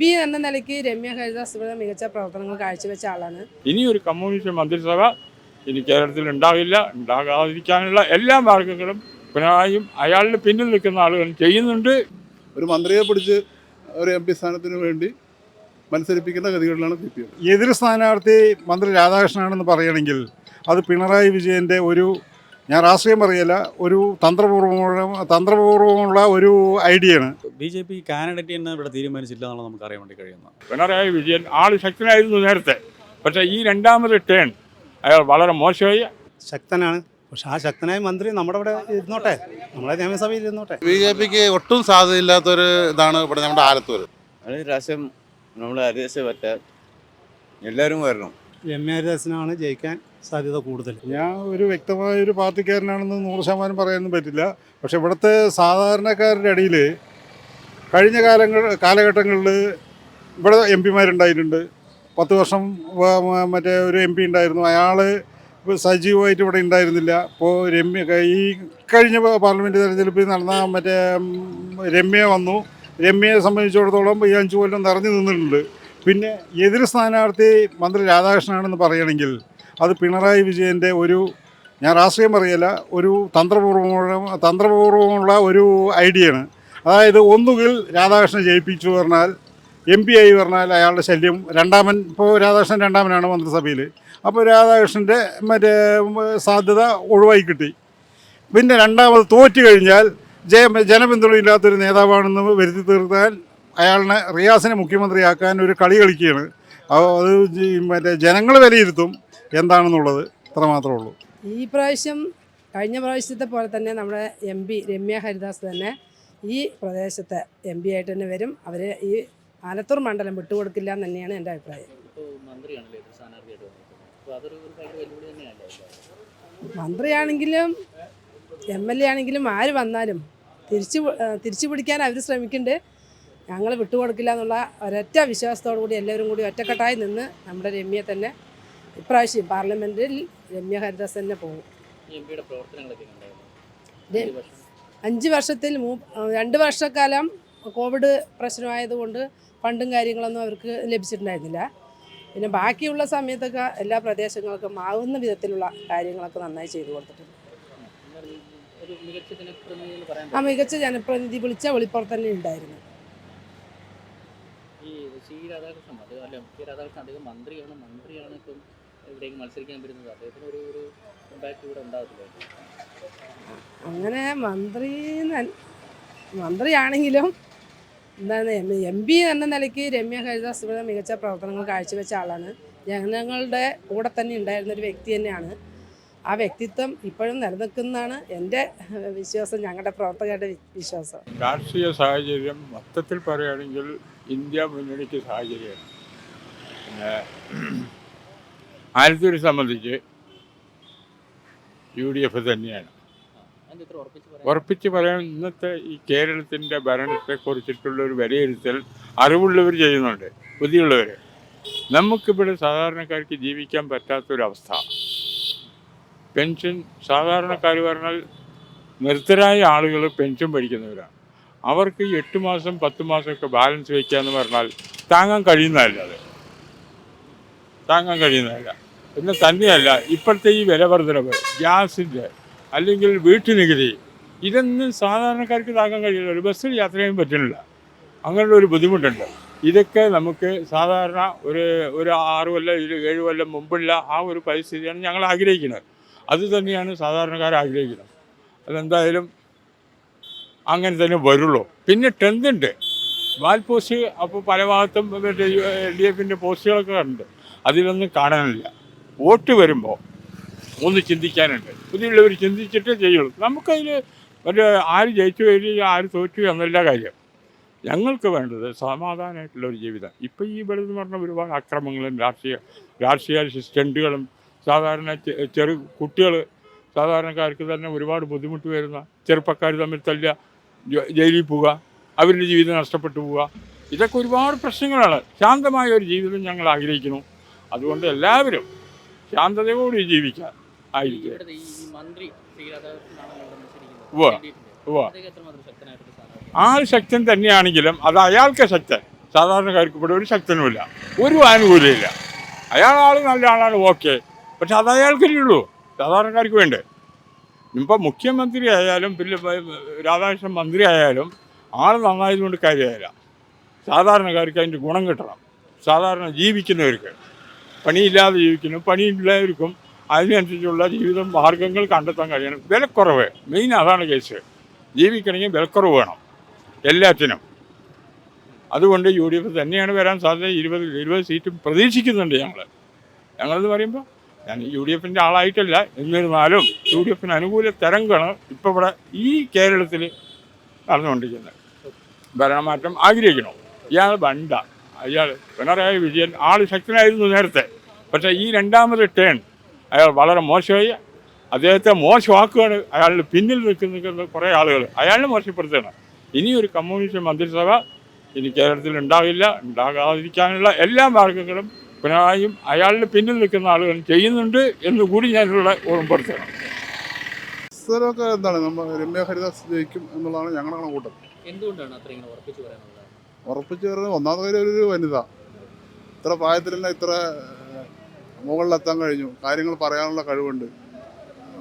P എന്ന നിലയ്ക്ക് രമ്യ ഹരിദാസ് ഇവിടെ മികച്ച പ്രവർത്തനങ്ങൾ കാഴ്ചവെച്ച ആളാണ്. ഇനി ഒരു കമ്മ്യൂണിസ്റ്റ് മന്ത്രിസഭ ഇനി കേരളത്തിൽ ഉണ്ടാവില്ല ഉണ്ടാകാതിരിക്കാനുള്ള എല്ലാ മാർഗങ്ങളും പിണറായിയും അയാളുടെ പിന്നിൽ നിൽക്കുന്ന ആളുകളും ചെയ്യുന്നുണ്ട്. ഒരു മന്ത്രിയെ പിടിച്ച് ഒരു എം പി സ്ഥാനത്തിന് വേണ്ടി മത്സരിപ്പിക്കുന്ന ഗതികളിലാണ് സി പി എം. എതിർ സ്ഥാനാർത്ഥി മന്ത്രി രാധാകൃഷ്ണനാണെന്ന് പറയുകയാണെങ്കിൽ അത് പിണറായി വിജയന്റെ ഒരു ഞാൻ രാഷ്ട്രീയം പറയല്ല ഒരു തന്ത്രപൂർവമുള്ള തന്ത്രപൂർവമുള്ള ഒരു ഐഡിയയാണ്. ബി ജെ പി കാൻഡിഡേറ്റ് എന്ന് ഇവിടെ തീരുമാനിച്ചില്ല എന്നാണ് നമുക്ക് അറിയാൻ വേണ്ടി കഴിയുന്നത്. പിണറായി വിജയൻ ആൾ ശക്തനായിരുന്നു നേരത്തെ. പക്ഷേ ഈ രണ്ടാമത് ടേൺ അയാൾ വളരെ മോശമായി ശക്തനാണ്. പക്ഷെ ആ ശക്തനായ മന്ത്രി നമ്മുടെ ഇവിടെ ഇരുന്നോട്ടെ. നമ്മളെ നിയമസഭയിൽ ഇരുന്നോട്ടെ. ബി ജെ പിക്ക് ഒട്ടും സാധ്യതയില്ലാത്തൊരു ഇതാണ് ഇവിടെ നമ്മുടെ ആലത്തൂർ അടുത്ത പ്രാവശ്യം നമ്മൾ ഹരിദാസ് പറ്റാൻ എല്ലാവരും വരണം. രമ്യ ഹരിദാസിനാണ് ജയിക്കാൻ സാധ്യത കൂടുതൽ. ഞാൻ ഒരു വ്യക്തമായ ഒരു പാർട്ടിക്കാരനാണെന്ന് നൂറ് ശതമാനം പറയാനൊന്നും പറ്റില്ല. പക്ഷെ ഇവിടുത്തെ സാധാരണക്കാരുടെ ഇടയിൽ കഴിഞ്ഞ കാലങ്ങൾ കാലഘട്ടങ്ങളിൽ ഇവിടെ എം പിമാരുണ്ടായിട്ടുണ്ട്. പത്ത് വർഷം മറ്റേ ഒരു എം പി ഉണ്ടായിരുന്നു. അയാൾ സജീവമായിട്ട് ഇവിടെ ഉണ്ടായിരുന്നില്ല. ഇപ്പോൾ രമ്യ ഈ കഴിഞ്ഞ പാർലമെന്റ് തെരഞ്ഞെടുപ്പിൽ നടന്ന മറ്റേ രമ്യ വന്നു. രമ്യയെ സംബന്ധിച്ചിടത്തോളം ഈ അഞ്ച് കൊല്ലം നിറഞ്ഞു നിന്നിട്ടുണ്ട്. പിന്നെ എതിർ സ്ഥാനാർത്ഥി മന്ത്രി രാധാകൃഷ്ണനാണെന്ന് പറയണമെങ്കിൽ അത് പിണറായി വിജയന്റെ ഒരു ഞാൻ രാഷ്ട്രീയം പറയല്ല ഒരു തന്ത്രപൂർവമുള്ള തന്ത്രപൂർവമുള്ള ഒരു ഐഡിയയാണ്. അതായത് ഒന്നുകിൽ രാധാകൃഷ്ണൻ ജയിപ്പിച്ചു പറഞ്ഞാൽ എം പി ആയി പറഞ്ഞാൽ അയാളുടെ ശല്യം രണ്ടാമൻ ഇപ്പോൾ രാധാകൃഷ്ണൻ രണ്ടാമനാണ് മന്ത്രിസഭയിൽ അപ്പോൾ രാധാകൃഷ്ണന്റെ മറ്റേ സാധ്യത ഒഴിവായി കിട്ടി. പിന്നെ രണ്ടാമത് തോറ്റു കഴിഞ്ഞാൽ ജയ ജനപിന്തുണയില്ലാത്തൊരു നേതാവാണെന്ന് വരുത്തി തീർത്താൽ അയാളിനെ റിയാസിനെ മുഖ്യമന്ത്രിയാക്കാൻ ഒരു കളി കളിക്കുകയാണ്. അപ്പോൾ അത് മറ്റേ ജനങ്ങൾ വിലയിരുത്തും എന്താണെന്നുള്ളത് ഇത്രമാത്രമേ ഉള്ളൂ. ഈ പ്രാവശ്യം കഴിഞ്ഞ പ്രാവശ്യത്തെ പോലെ തന്നെ നമ്മുടെ എം പി രമ്യ ഹരിദാസ് തന്നെ ഈ പ്രദേശത്തെ എം പി ആയിട്ട് തന്നെ വരും. അവർ ഈ ആലത്തൂർ മണ്ഡലം വിട്ടുകൊടുക്കില്ല എന്ന് തന്നെയാണ് എന്റെ അഭിപ്രായം. മന്ത്രിയാണെങ്കിലും എം എൽ എ ആണെങ്കിലും ആര് വന്നാലും തിരിച്ചു തിരിച്ചു പിടിക്കാൻ അവർ ശ്രമിക്കുന്നുണ്ട്. ഞങ്ങൾ വിട്ടുകൊടുക്കില്ല എന്നുള്ള ഒരൊറ്റ വിശ്വാസത്തോടു കൂടി എല്ലാവരും കൂടി ഒറ്റക്കെട്ടായി നിന്ന് നമ്മുടെ രമ്യയെ തന്നെ ഇപ്രാവശ്യം പാർലമെന്റിൽ രമ്യ ഹരിദാസ് തന്നെ പോകും. അഞ്ച് വർഷത്തിൽ മൂ രണ്ട് വർഷക്കാലം കോവിഡ് പ്രശ്നമായതുകൊണ്ട് ഫണ്ടും കാര്യങ്ങളൊന്നും അവർക്ക് ലഭിച്ചിട്ടുണ്ടായിരുന്നില്ല. പിന്നെ ബാക്കിയുള്ള സമയത്തൊക്കെ എല്ലാ പ്രദേശങ്ങൾക്കും ആവുന്ന വിധത്തിലുള്ള കാര്യങ്ങളൊക്കെ നന്നായി ചെയ്തു കൊടുത്തിട്ടുണ്ട്. ആ മികച്ച ജനപ്രതിനിധി വിളിച്ച വെളിപ്പുറത്ത് തന്നെ ഉണ്ടായിരുന്നു. സി രാധാകൃഷ്ണൻ അത് അല്ല കെ രാധാകൃഷ്ണൻ അദ്ദേഹം മന്ത്രിയാണ് മന്ത്രിയാണ് ഇപ്പം ഇവിടേക്ക് മത്സരിക്കാൻ വരുന്നത്. അദ്ദേഹത്തിന് ഒരു ഒരു ഇമ്പാക്റ്റ് ഇവിടെ ഉണ്ടാകത്തില്ല അങ്ങനെ മന്ത്രി മന്ത്രിയാണെങ്കിലും എന്താണ് എം പി എന്ന നിലയ്ക്ക് രമ്യ ഹരിദാസ് ഇവിടെ മികച്ച പ്രവർത്തനങ്ങൾ കാഴ്ചവെച്ച ആളാണ്. ജനങ്ങളുടെ കൂടെ തന്നെ ഉണ്ടായിരുന്ന ഒരു വ്യക്തി തന്നെയാണ്. ആ വ്യക്തിത്വം ഇപ്പോഴും നിലനിൽക്കുന്നതാണ് എന്റെ വിശ്വാസം ഞങ്ങളുടെ പ്രവർത്തകരുടെ വിശ്വാസം. രാഷ്ട്രീയ സാഹചര്യം മൊത്തത്തിൽ പറയുകയാണെങ്കിൽ ഇന്ത്യ മുന്നണിക്ക് സാഹചര്യമാണ്. പിന്നെ ആലത്തൂരെ സംബന്ധിച്ച് യു ഡി എഫ് തന്നെയാണ്. ഉറപ്പിച്ച് പറയാൻ ഇന്നത്തെ ഈ കേരളത്തിന്റെ ഭരണത്തെക്കുറിച്ചിട്ടുള്ള ഒരു വിലയിരുത്തൽ അറിവുള്ളവർ ചെയ്യുന്നുണ്ട് ബുദ്ധിയുള്ളവർ നമുക്കിവിടെ സാധാരണക്കാർക്ക് ജീവിക്കാൻ പറ്റാത്തൊരവസ്ഥ. പെൻഷൻ സാധാരണക്കാർ പറഞ്ഞാൽ നിർത്തരായ ആളുകൾ പെൻഷൻ പഠിക്കുന്നവരാണ്. അവർക്ക് ഈ എട്ട് മാസം പത്ത് മാസമൊക്കെ ബാലൻസ് വയ്ക്കുക എന്ന് പറഞ്ഞാൽ താങ്ങാൻ കഴിയുന്നതല്ല അത്. താങ്ങാൻ കഴിയുന്നതല്ല. പിന്നെ തന്നെയല്ല ഇപ്പോഴത്തെ ഈ വില വർധനവ് ഗ്യാസിന്റെ അല്ലെങ്കിൽ വീട്ടുനികുതി ഇതൊന്നും സാധാരണക്കാർക്ക് താങ്ങാൻ കഴിയില്ല. ഒരു ബസ്സിൽ യാത്ര ചെയ്യാൻ പറ്റുന്നില്ല. അങ്ങനെയുള്ള ഒരു ബുദ്ധിമുട്ടുണ്ട്. ഇതൊക്കെ നമുക്ക് സാധാരണ ഒരു ഒരു ആറ് കൊല്ലം ഒരു ഏഴ് കൊല്ലം മുമ്പുള്ള ആ ഒരു പരിസ്ഥിതിയാണ് ഞങ്ങൾ ആഗ്രഹിക്കുന്നത്. അത് തന്നെയാണ് സാധാരണക്കാർ ആഗ്രഹിക്കുന്നത്. അതെന്തായാലും അങ്ങനെ തന്നെ വരുള്ളൂ. പിന്നെ ടെൻത്തുണ്ട് വാൽ പോസ്റ്റ് അപ്പോൾ പല ഭാഗത്തും മറ്റേ എൽ ഡി എഫിന്റെ പോസ്റ്റുകളൊക്കെ ഉണ്ട് അതിലൊന്നും കാണാനില്ല. വോട്ട് വരുമ്പോൾ ഒന്ന് ചിന്തിക്കാനുണ്ട്. പുതിയുള്ളവർ ചിന്തിച്ചിട്ടേ ചെയ്യുള്ളൂ. നമുക്കതിൽ മറ്റേ ആര് ജയിച്ചു കഴിഞ്ഞാൽ ആര് തോറ്റു എന്നല്ല കാര്യം. ഞങ്ങൾക്ക് വേണ്ടത് സമാധാനമായിട്ടുള്ള ഒരു ജീവിതം. ഇപ്പോൾ ഈ ഇവിടെ എന്ന് പറഞ്ഞ ഒരുപാട് അക്രമങ്ങളും രാഷ്ട്രീയ രാഷ്ട്രീയ അസിസ്റ്റന്റുകളും സാധാരണ ചെറു കുട്ടികൾ സാധാരണക്കാർക്ക് തന്നെ ഒരുപാട് ബുദ്ധിമുട്ട് വരുന്ന ചെറുപ്പക്കാർ തമ്മിൽ തല്ലുക ജയിലിൽ പോവുക അവരുടെ ജീവിതം നഷ്ടപ്പെട്ടു പോവുക. ഇതൊക്കെ ഒരുപാട് പ്രശ്നങ്ങളാണ്. ശാന്തമായ ഒരു ജീവിതം ഞങ്ങൾ ആഗ്രഹിക്കുന്നു. അതുകൊണ്ട് എല്ലാവരും ശാന്തതയോടെ ജീവിക്കാൻ ആയിരിക്കും ആൾ ശക്തൻ തന്നെയാണെങ്കിലും അത് അയാൾക്ക് ശക്തൻ. സാധാരണക്കാർക്ക് ഇവിടെ ഒരു ശക്തനുമില്ല. ഒരു ആനുകൂല്യമില്ല അയാൾ ആൾ നല്ല ആളാണ് ഓക്കെ. പക്ഷെ അത് അയാൾക്കല്ലേ ഉള്ളൂ. സാധാരണക്കാർക്ക് വേണ്ടേ? ഇപ്പം മുഖ്യമന്ത്രി ആയാലും പിന്നെ രാധാകൃഷ്ണൻ മന്ത്രി ആയാലും ആൾ നന്നായതുകൊണ്ട് കാര്യമായില്ല സാധാരണക്കാർക്ക് അതിന്റെ ഗുണം കിട്ടണം. സാധാരണ ജീവിക്കുന്നവർക്ക്. പണിയില്ലാതെ ജീവിക്കുന്നു. പണിയില്ലാവർക്കും അതിനനുസരിച്ചുള്ള ജീവിത മാർഗങ്ങൾ കണ്ടെത്താൻ കഴിയണം. വിലക്കുറവ്. മെയിൻ അതാണ് കേസ്. ജീവിക്കണമെങ്കിൽ വിലക്കുറവ് വേണം. എല്ലാത്തിനും അതുകൊണ്ട് യു ഡി എഫ് തന്നെയാണ് വരാൻ സാധ്യത. ഇരുപത് ഇരുപത് സീറ്റും പ്രതീക്ഷിക്കുന്നുണ്ട് ഞങ്ങൾ ഞങ്ങളെന്ന് പറയുമ്പോൾ ഞാൻ യു ഡി എഫിന്റെ ആളായിട്ടല്ല എന്നിരുന്നാലും യു ഡി എഫിന് അനുകൂല തരംഗമാണ് ഇപ്പോൾ ഇവിടെ ഈ കേരളത്തിൽ നടന്നുകൊണ്ടിരിക്കുന്നത്. ഭരണമാറ്റം ആഗ്രഹിക്കണം. ഇയാൾ ബണ്ട അയാൾ പിണറായി വിജയൻ ആൾ ശക്തനായിരുന്നു നേരത്തെ. പക്ഷേ ഈ രണ്ടാമത് ടേൺ അയാൾ വളരെ മോശമായി അദ്ദേഹത്തെ മോശമാക്കുകയാണ് അയാളുടെ പിന്നിൽ നിൽക്കുന്ന കുറേ ആളുകൾ അയാളിനെ മോശപ്പെടുത്തുകയാണ്. ഇനിയൊരു കമ്മ്യൂണിസ്റ്റ് മന്ത്രിസഭ ഇനി കേരളത്തിൽ ഉണ്ടാവില്ല ഉണ്ടാകാതിരിക്കാനുള്ള എല്ലാ മാർഗങ്ങളും പിണറായിയും അയാളുടെ പിന്നിൽ നിൽക്കുന്ന ആളുകൾ ചെയ്യുന്നുണ്ട് എന്ന് കൂടി ഞാനിവിടെ ഓർമ്മപ്പെടുത്തണം. സ്ഥലമൊക്കെ എന്താണ്? നമ്മൾ രമ്യ ഹരിദാസ് ജയിക്കും എന്നുള്ളതാണ് ഞങ്ങളുടെ കൂട്ടം. എന്തുകൊണ്ടാണ് അത്ര ഇങ്ങനെ ഉറപ്പിച്ചു പറയാനുള്ളത്? ഉറപ്പിച്ചു പറയുന്നത് ഒന്നാമത്തെ കാര്യം ഒരു വനിത. ഇത്ര പ്രായത്തിൽ തന്നെ ഇത്ര മുകളിലെത്താൻ കഴിഞ്ഞു. കാര്യങ്ങൾ പറയാനുള്ള കഴിവുണ്ട്.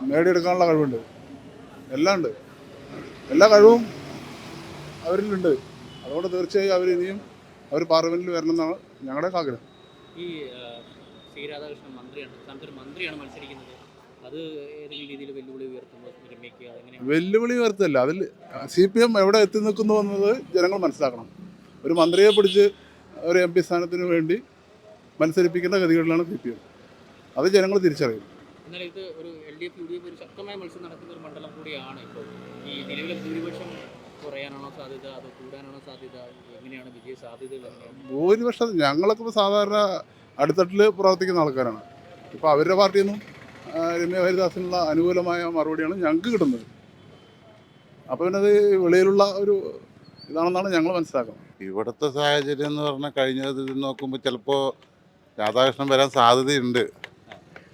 നേടിയെടുക്കാനുള്ള കഴിവുണ്ട്. എല്ലാം ഉണ്ട്. എല്ലാ കഴിവും അവരിലുണ്ട്. അതുകൊണ്ട് തീർച്ചയായും അവർ ഇനിയും അവർ പാർലമെന്റിൽ വരണം എന്നാണ് ഞങ്ങളുടെ ആഗ്രഹം. ഈ സി രാധാകൃഷ്ണൻ മന്ത്രിയാണ് സംസ്ഥാനത്ത് ഒരു മന്ത്രിയാണ് മത്സരിക്കുന്നത്. അത് ഏതെങ്കിലും രീതിയിൽ വെല്ലുവിളി ഉയർത്തുമ്പോൾ വെല്ലുവിളി ഉയർത്തല്ല. അതിൽ സി പി എം എവിടെ എത്തി നിൽക്കുന്നു എന്നത് ജനങ്ങൾ മനസ്സിലാക്കണം. ഒരു മന്ത്രിയെ പിടിച്ച് ഒരു എം പി സ്ഥാനത്തിന് വേണ്ടി മത്സരിപ്പിക്കുന്ന ഗതികളിലാണ് സി പി എം. അത് ജനങ്ങൾ തിരിച്ചറിയും. എന്നാൽ ഇത് ഒരു L D F U D F ഒരു ശക്തമായ മത്സരം നടക്കുന്ന ഒരു മണ്ഡലം കൂടിയാണ് ഇപ്പോൾ ഈ നിലവിലെ ഭൂരിപക്ഷം കുറയാനാണോ സാധ്യത? അതോ കൂടാനാണോ സാധ്യത? എങ്ങനെയാണ് വിജയ സാധ്യത ഭൂരിപക്ഷം ഞങ്ങളൊക്കെ ഇപ്പോൾ സാധാരണ അടുത്തട്ടിൽ പ്രവർത്തിക്കുന്ന ആൾക്കാരാണ്. ഇപ്പോൾ അവരുടെ പാർട്ടിയിൽ നിന്നും രമ്യ ഹരിദാസിനുള്ള അനുകൂലമായ മറുപടിയാണ് ഞങ്ങൾക്ക് കിട്ടുന്നത്. അപ്പോൾ പിന്നെ അത് വെളിയിലുള്ള ഒരു ഇതാണെന്നാണ് ഞങ്ങൾ മനസ്സിലാക്കുന്നത്. ഇവിടുത്തെ സാഹചര്യം എന്ന് പറഞ്ഞാൽ കഴിഞ്ഞത് നോക്കുമ്പോൾ ചിലപ്പോൾ രാധാകൃഷ്ണൻ വരാൻ സാധ്യതയുണ്ട്.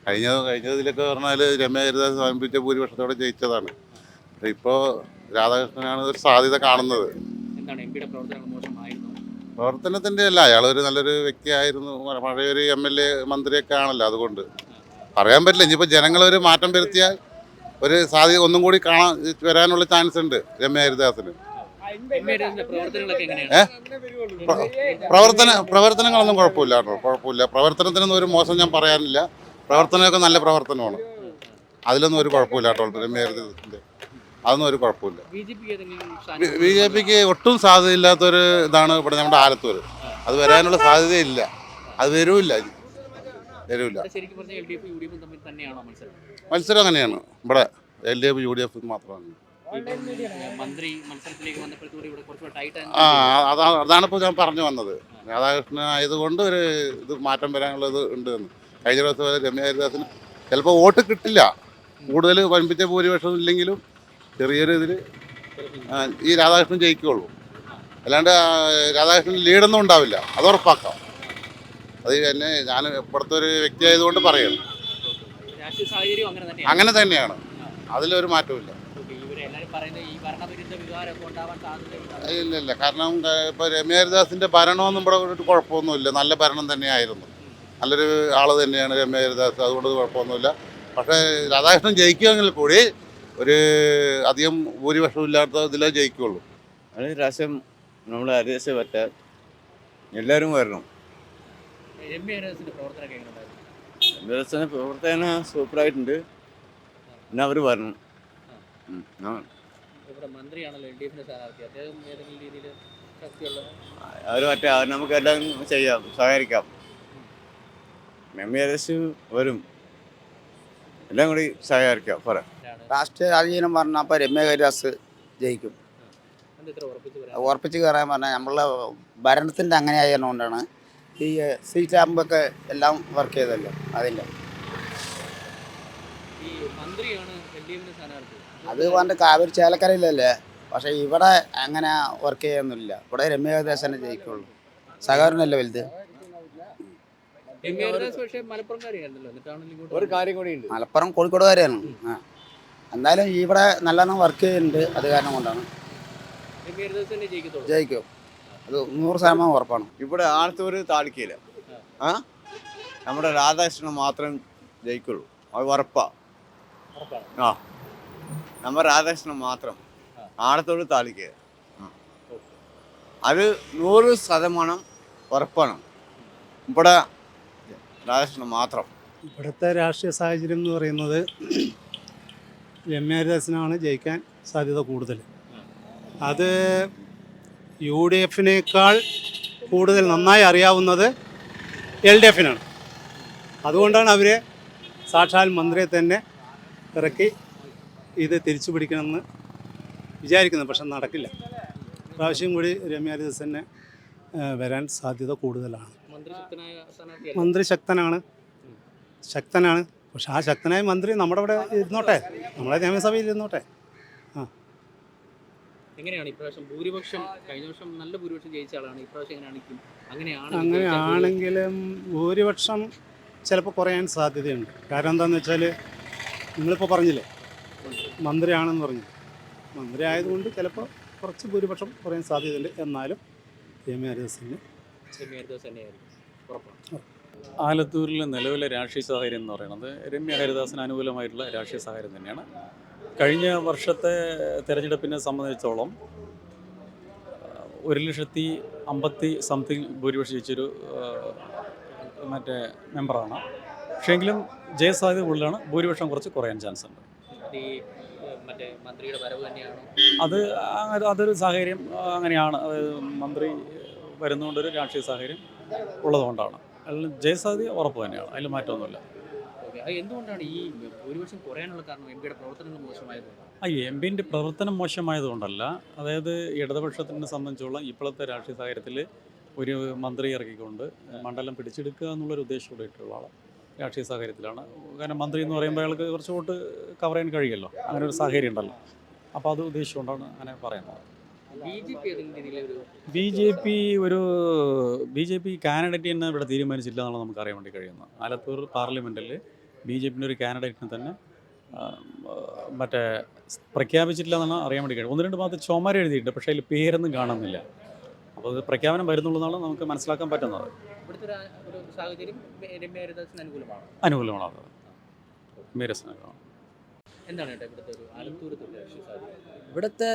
കഴിഞ്ഞ കഴിഞ്ഞതിലൊക്കെ പറഞ്ഞാൽ രമ്യ ഹരിദാസ് സമീപിച്ച ഭൂരിപക്ഷത്തോടെ ജയിച്ചതാണ്. പക്ഷേ ഇപ്പോൾ രാധാകൃഷ്ണനാണ് ഒരു സാധ്യത കാണുന്നത്. പ്രവർത്തനത്തിന്റെ അല്ല അയാളൊരു നല്ലൊരു വ്യക്തിയായിരുന്നു. പഴയൊരു എം എൽ എ മന്ത്രിയൊക്കെ ആണല്ലോ അതുകൊണ്ട്. പറയാൻ പറ്റില്ല ഇനിയിപ്പോൾ ഒരു മാറ്റം വരുത്തിയാൽ ഒരു സാധ്യത ഒന്നും കൂടി കാണാൻ വരാനുള്ള ചാൻസ് ഉണ്ട് രമ്യ ഹരിദാസിന്. പ്രവർത്തന പ്രവർത്തനങ്ങളൊന്നും കുഴപ്പമില്ല കേട്ടോ കുഴപ്പമില്ല. പ്രവർത്തനത്തിനൊന്നും ഒരു മോശം ഞാൻ പറയാനില്ല. പ്രവർത്തനമൊക്കെ നല്ല പ്രവർത്തനമാണ്. അതിലൊന്നും ഒരു കുഴപ്പമില്ല കേട്ടോ രമ്യ ഹരിദാസിന്റെ. അതൊന്നും ഒരു കുഴപ്പമില്ല. ബി ജെ പിക്ക് ഒട്ടും സാധ്യതയില്ലാത്തൊരു ഇതാണ് ഇവിടെ നമ്മുടെ ആലത്തൂർ അത് വരാനുള്ള സാധ്യതയില്ല. അത് വരൂല്ല. വരൂല്ല. മത്സരം? അങ്ങനെയാണ്. ഇവിടെ L D F U D F മാത്രമാണ്. ആ അതാ അതാണിപ്പോൾ ഞാൻ പറഞ്ഞു വന്നത്. രാധാകൃഷ്ണൻ ആയതുകൊണ്ട് ഒരു ഇത് മാറ്റം വരാനുള്ളത് ഉണ്ട് എന്ന്. കഴിഞ്ഞ ദിവസം വരെ രമ്യ ഹരിദാസിന് ചിലപ്പോൾ വോട്ട് കിട്ടില്ല. കൂടുതൽ വൻപിച്ച ഭൂരിപക്ഷം ഇല്ലെങ്കിലും ചെറിയൊരു ഇതിൽ ഈ രാധാകൃഷ്ണൻ ജയിക്കുകയുള്ളൂ അല്ലാണ്ട് രാധാകൃഷ്ണൻ ലീഡൊന്നും ഉണ്ടാവില്ല. അത് ഉറപ്പാക്കാം. അത് തന്നെ ഞാൻ ഇവിടുത്തെ ഒരു വ്യക്തി ആയതുകൊണ്ട് പറയുന്നു അങ്ങനെ തന്നെയാണ്. അതിലൊരു മാറ്റമില്ല ഇല്ലില്ല ഇല്ല ഇല്ല. കാരണം ഇപ്പോൾ രമ്യ ഹരിദാസിന്റെ ഭരണമൊന്നും ഇവിടെ ഒരു കുഴപ്പമൊന്നുമില്ല. നല്ല ഭരണം തന്നെയായിരുന്നു. നല്ലൊരു ആൾ തന്നെയാണ് രമ്യ ഹരിദാസ് അതുകൊണ്ട് കുഴപ്പമൊന്നുമില്ല. പക്ഷേ രാധാകൃഷ്ണൻ ജയിക്കുമെങ്കിൽ കൂടി ഒരു അധികം ഭൂരിപക്ഷം ഇല്ലാത്ത ഇതിലേ ജയിക്കുള്ളൂ. അത് പ്രാവശ്യം നമ്മൾ ഹരിദാസ് പറ്റാൻ എല്ലാവരും വരണം. എം എങ്ങനെയുണ്ടായിരുന്നു? ഹരിദാസിന് പ്രവർത്തന സൂപ്പറായിട്ടുണ്ട്. പിന്നെ അവർ വരണം. അവർ മറ്റേ അവർ നമുക്കെല്ലാം ചെയ്യാം സഹകരിക്കാം. മെമ്മീരസ് വരും. എല്ലാം കൂടി സഹകരിക്കാം. പറ. ആരാണ് രാഷ്ട്രീയ സ്വാധീനം പറഞ്ഞാൽ അപ്പോൾ രമ്യ ഹരിദാസ് ജയിക്കും. ഉറപ്പിച്ച് കയറാൻ പറഞ്ഞാൽ നമ്മളെ ഭരണത്തിന്റെ അങ്ങനെ ആയതുകൊണ്ടാണ് ഈ സീറ്റ് ആകുമ്പോഴൊക്കെ എല്ലാം വർക്ക് ചെയ്തല്ലോ അതിന്റെ ഈ മന്ത്രിയാണ് എൽ സ്ഥാനാർത്ഥി. അത് പറഞ്ഞിട്ട് കാവേരി ചേലക്കരയിലല്ലേ? പക്ഷെ ഇവിടെ അങ്ങനെ വർക്ക് ചെയ്യുന്നില്ല ഇവിടെ രമ്യ ഹരിദാസനെ തന്നെ ജയിക്കുള്ളൂ. സഹകരണമല്ലേ വലുത്? ഒരു കാര്യം കൂടി ഉണ്ട് മലപ്പുറം കോഴിക്കോടുകാരെയാണ്. ആ. എന്തായാലും ഇവിടെ നല്ലോണം വർക്ക് ചെയ്യുന്നുണ്ട്. അത് കാരണം കൊണ്ടാണ്. ജയിക്കും. അത് നൂറ് ശതമാനം ഉറപ്പാണ്. ഇവിടെ ആലത്തൂർ താളിക്കയില്ല ആ. നമ്മുടെ രാധാകൃഷ്ണൻ മാത്രം ജയിക്കുള്ളൂ. അത് ഉറപ്പാ. ഉറപ്പാണ്. ആ. നമ്മുടെ രാധാകൃഷ്ണൻ മാത്രം. ആണത്തൂര് താളിക്ക അത് നൂറ് ശതമാനം ഉറപ്പാണ്. ഇവിടെ രാധാകൃഷ്ണൻ മാത്രം. ഇവിടുത്തെ രാഷ്ട്രീയ സാഹചര്യം എന്ന് പറയുന്നത് രമ്യ ഹരിദാസിനാണ് ജയിക്കാൻ സാധ്യത കൂടുതൽ. അത് യു ഡി എഫിനേക്കാൾ കൂടുതൽ നന്നായി അറിയാവുന്നത് എൽ ഡി എഫിനാണ്. അതുകൊണ്ടാണ് അവർ സാക്ഷാൽ മന്ത്രിയെ തന്നെ ഇറക്കി ഇത് തിരിച്ചു പിടിക്കണമെന്ന് വിചാരിക്കുന്നത്. പക്ഷെ നടക്കില്ല. പ്രാവശ്യം കൂടി രമ്യ ഹരിദാസ് തന്നെ വരാൻ സാധ്യത കൂടുതലാണ്. മന്ത്രി ശക്തനാണ് ശക്തനാണ്. പക്ഷെ ആ ശക്തനായ മന്ത്രി നമ്മുടെ ഇവിടെ ഇരുന്നോട്ടെ. നമ്മളെ നിയമസഭയിൽ ഇരുന്നോട്ടെ. എങ്ങനെയാണ് ഇപ്രാവശ്യം ഭൂരിപക്ഷം കഴിഞ്ഞ വർഷം നല്ല ഭൂരിപക്ഷം ജയിച്ച ആളാണ് ഇപ്രാവശ്യം എങ്ങനെയാണെങ്കിൽ അങ്ങനെയാണ് അങ്ങനെയാണെങ്കിലും ഭൂരിപക്ഷം ചിലപ്പോൾ കുറയാൻ സാധ്യതയുണ്ട്. കാരണം എന്താണെന്ന് വെച്ചാൽ നിങ്ങളിപ്പോൾ പറഞ്ഞില്ലേ മന്ത്രിയാണെന്ന് പറഞ്ഞു മന്ത്രി ആയതുകൊണ്ട് ചിലപ്പോൾ കുറച്ച് ഭൂരിപക്ഷം കുറയാൻ സാധ്യതയുണ്ട്. എന്നാലും രമ്യ ഹരിദാസിന് രമ്യ ഹരിദാസ് തന്നെയായിരിക്കും. ഉറപ്പാണ്. ആലത്തൂരിലെ നിലവിലെ രാഷ്ട്രീയ സാഹചര്യം എന്ന് പറയുന്നത് രമ്യ ഹരിദാസിന് അനുകൂലമായിട്ടുള്ള രാഷ്ട്രീയ സാഹചര്യം തന്നെയാണ്. കഴിഞ്ഞ വർഷത്തെ തെരഞ്ഞെടുപ്പിനെ സംബന്ധിച്ചോളം ഒരു ലക്ഷത്തി അമ്പത്തി സംതിങ് ഭൂരിപക്ഷം ജയിച്ചൊരു മറ്റേ മെമ്പറാണ്. പക്ഷേങ്കിലും ജയസാധ്യത കൂടുതലാണ് ഭൂരിപക്ഷം കുറച്ച് കുറയാൻ ചാൻസ് ഉണ്ട്. മറ്റേ മന്ത്രിയുടെ വരവ് തന്നെയാണ്? അത് അതൊരു സാഹചര്യം അങ്ങനെയാണ്. അതായത് മന്ത്രി വരുന്നതുകൊണ്ടൊരു രാഷ്ട്രീയ സാഹചര്യം ഉള്ളതുകൊണ്ടാണ്. അതിൽ ജയസാധ്യത ഉറപ്പ് തന്നെയാണ്. അതിൽ മാറ്റമൊന്നുമില്ല. എന്തുകൊണ്ടാണ് ഈ ഭൂരിപക്ഷം കുറയാനുള്ള കാരണം എം പിയുടെ പ്രവർത്തനങ്ങൾ മോശമായതുകൊണ്ടാണ് ആ എം പിന്റെ പ്രവർത്തനം മോശമായതുകൊണ്ടല്ല അതായത് ഇടതുപക്ഷത്തിനെ സംബന്ധിച്ചുള്ള ഇപ്പോഴത്തെ രാഷ്ട്രീയ സാഹചര്യത്തിൽ ഒരു മന്ത്രി ഇറക്കിക്കൊണ്ട് മണ്ഡലം പിടിച്ചെടുക്കുക എന്നുള്ളൊരു ഉദ്ദേശത്തോടെ ഇട്ടുള്ള ആൾ രാഷ്ട്രീയ സാഹചര്യത്തിലാണ്. കാരണം മന്ത്രി എന്ന് പറയുമ്പോൾ അയാൾക്ക് കുറച്ച് വോട്ട് കവർ ചെയ്യാൻ കഴിയുമല്ലോ. അങ്ങനെ ഒരു സാഹചര്യം ഉണ്ടല്ലോ. അപ്പോൾ അത് ഉദ്ദേശിച്ചുകൊണ്ടാണ് അങ്ങനെ പറയുന്നത്. ബി ജെ പി ഒരു ബി ജെ പി കാൻഡിഡേറ്റ് തന്നെ ഇവിടെ തീരുമാനിച്ചില്ല എന്നാണ് നമുക്ക് അറിയാൻ വേണ്ടി കഴിയുന്നത്. ആലത്തൂർ പാർലമെന്റിൽ ബി ജെ പിന്റെ ഒരു കാൻഡിഡേറ്റിനെ തന്നെ മറ്റേ പ്രഖ്യാപിച്ചിട്ടില്ല എന്നാണ് അറിയാൻ വേണ്ടി കഴിയും ഒന്ന് രണ്ട് ഭാഗത്ത് ചുമര എഴുതിയിട്ടുണ്ട് പക്ഷേ അതിൽ പേരൊന്നും കാണുന്നില്ല. അപ്പോൾ അത് പ്രഖ്യാപനം വരുന്നുള്ളതാണ് നമുക്ക് മനസ്സിലാക്കാൻ പറ്റുന്നത്. അനുകൂലമാണ്? അനുകൂലമാണ്. അത് എന്താണ് ഇവിടുത്തെ ഒരു ആലത്തൂരത്തെ രാഷ്ട്രീയ സാഹചര്യം ഇവിടുത്തെ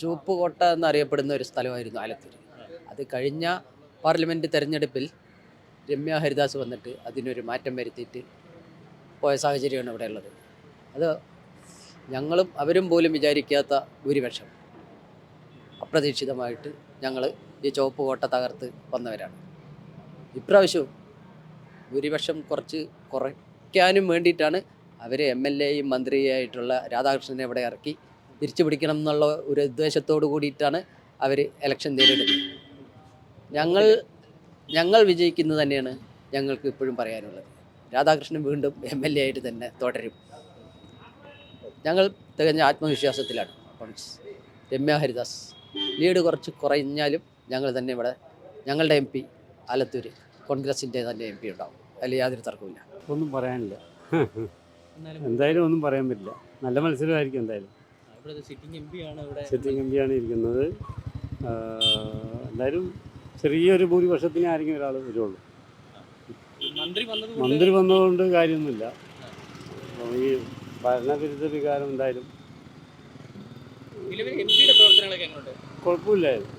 ചുവപ്പ് കോട്ട എന്നറിയപ്പെടുന്ന ഒരു സ്ഥലമായിരുന്നു ആലത്തൂർ അത് കഴിഞ്ഞ പാർലമെന്റ് തെരഞ്ഞെടുപ്പിൽ രമ്യ ഹരിദാസ് വന്നിട്ട് അതിനൊരു മാറ്റം വരുത്തിയിട്ട് പോയ സാഹചര്യമാണ് ഇവിടെ ഉള്ളത്. അത് ഞങ്ങളും അവരും പോലും വിചാരിക്കാത്ത ഭൂരിപക്ഷം. അപ്രതീക്ഷിതമായിട്ട് ഞങ്ങൾ ഈ ചുവപ്പ് കോട്ട തകർത്ത് വന്നവരാണ്. ഇപ്രാവശ്യവും ഭൂരിപക്ഷം കുറച്ച് കുറയ്ക്കാനും വേണ്ടിയിട്ടാണ് അവർ എം എൽ എയും മന്ത്രിയായിട്ടുള്ള രാധാകൃഷ്ണനെ ഇവിടെ ഇറക്കി തിരിച്ചു പിടിക്കണം എന്നുള്ള ഒരു ഉദ്ദേശത്തോടു കൂടിയിട്ടാണ് അവർ ഇലക്ഷൻ നേരിടുന്നത് ഞങ്ങൾ ഞങ്ങൾ വിജയിക്കുന്നത് തന്നെയാണ് ഞങ്ങൾക്ക് ഇപ്പോഴും പറയാനുള്ളത്. രാധാകൃഷ്ണൻ വീണ്ടും എം എൽ എ ആയിട്ട് തന്നെ തുടരും. ഞങ്ങൾ തികഞ്ഞ ആത്മവിശ്വാസത്തിലാണ്. രമ്യ ഹരിദാസ് ലീഡ് കുറച്ച് കുറഞ്ഞാലും ഞങ്ങൾ തന്നെ ഇവിടെ ഞങ്ങളുടെ എം പി ആലത്തൂർ കോൺഗ്രസിന്റെ തന്നെ എം പി ഉണ്ടാവും. അതിൽ യാതൊരു തർക്കവുമില്ല. ഒന്നും പറയാനില്ല. എന്തായാലും ഒന്നും പറയാൻ പറ്റില്ല. നല്ല മത്സരമായിരിക്കും എന്തായാലും. സിറ്റിംഗ് എം പി ആണ് പിയാണ് ഇരിക്കുന്നത്. എന്തായാലും ചെറിയൊരു ഭൂരിപക്ഷത്തിന് ആരെങ്കിലും ഒരാൾ വരുള്ളൂ. മന്ത്രി വന്നത് മന്ത്രി വന്നതുകൊണ്ട് കാര്യമൊന്നുമില്ല. ഈ ഭരണവിരുദ്ധ വികാരം എന്തായാലും കുഴപ്പമില്ലായിരുന്നു.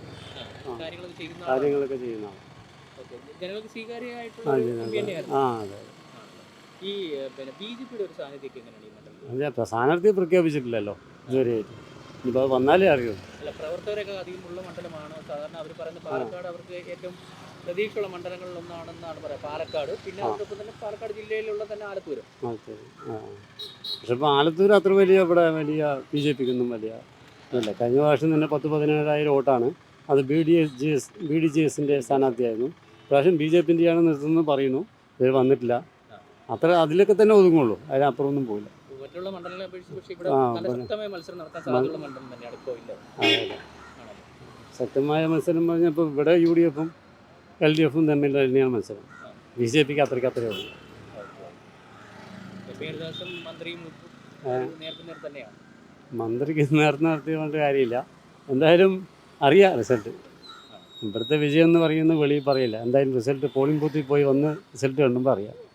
കാര്യങ്ങളൊക്കെ ചെയ്യുന്ന ആ അതെ ഈ പിന്നെ ബി ജെ പിയുടെ ഒരു സാന്നിധ്യമൊക്കെ എങ്ങനെയാണ് ഈ മണ്ഡലത്തിൽ? അതെ അപ്പോൾ പ്രഖ്യാപിച്ചിട്ടില്ലല്ലോ. ഇതുവരെ ഇനിയിപ്പോൾ അത് വന്നാലേ അറിയൂ. അല്ല പ്രവർത്തകരൊക്കെ അധികം ഉള്ള മണ്ഡലമാണ്. സാധാരണ അവർ പറയുന്ന പാലക്കാട് അവർക്ക് ഏറ്റവും പ്രതീക്ഷയുള്ള മണ്ഡലങ്ങളിൽ ഒന്നാണെന്നാണ് പറയുക. പാലക്കാട്. പിന്നെ ആ. അതോടൊപ്പം തന്നെ പാലക്കാട് ജില്ലയിലുള്ള തന്നെ ആലത്തൂര്. ആ ശരി ആ. പക്ഷെ ഇപ്പോൾ ആലത്തൂർ അത്ര വലിയ ഇവിടെ വലിയ ബി ജെ പിക്കൊന്നും വലിയ ഇതല്ല. കഴിഞ്ഞ പ്രാവശ്യം തന്നെ പത്ത് പതിനേഴായിരം വോട്ടാണ്. അത് B D S G S B D G എസിന്റെ സ്ഥാനാർത്ഥിയായിരുന്നു. പ്രാവശ്യം ബി ജെ പിന്റെയാണ് നിർത്തുന്നത് പറയുന്നു. ഇവർ വന്നിട്ടില്ല. അത്ര അതിലൊക്കെ തന്നെ ഒതുങ്ങുള്ളൂ. അതിനപ്പുറമൊന്നും പോയില്ല. മറ്റുള്ള മണ്ഡലങ്ങളെ അപേക്ഷിച്ച് പക്ഷേ ഇവിടെ നല്ല ശക്തമായ മത്സരം നടത്താൻ സാധ്യതയുള്ള മണ്ഡലം തന്നെയാണ് ഇപ്പോൾ ഇല്ല. ശക്തമായ മത്സരം പറഞ്ഞപ്പോൾ ഇവിടെ യു ഡി എഫും എൽ ഡി എഫും തമ്മിൽ തന്നെയാണ് മത്സരം ബി ജെ പിക്ക് അത്രയ്ക്ക് അത്രയേ ഉള്ളൂ മന്ത്രിക്ക് നേരത്തെ നടത്തിയ കൊണ്ട് കാര്യമില്ല. എന്തായാലും അറിയാം റിസൾട്ട്. ഇവിടുത്തെ വിജയം എന്ന് പറയുന്നത് വെളിയിൽ പറയില്ല. എന്തായാലും റിസൾട്ട് പോളിംഗ് ബൂത്തിൽ പോയി വന്ന് റിസൾട്ട് കണ്ടുമ്പോൾ അറിയാം.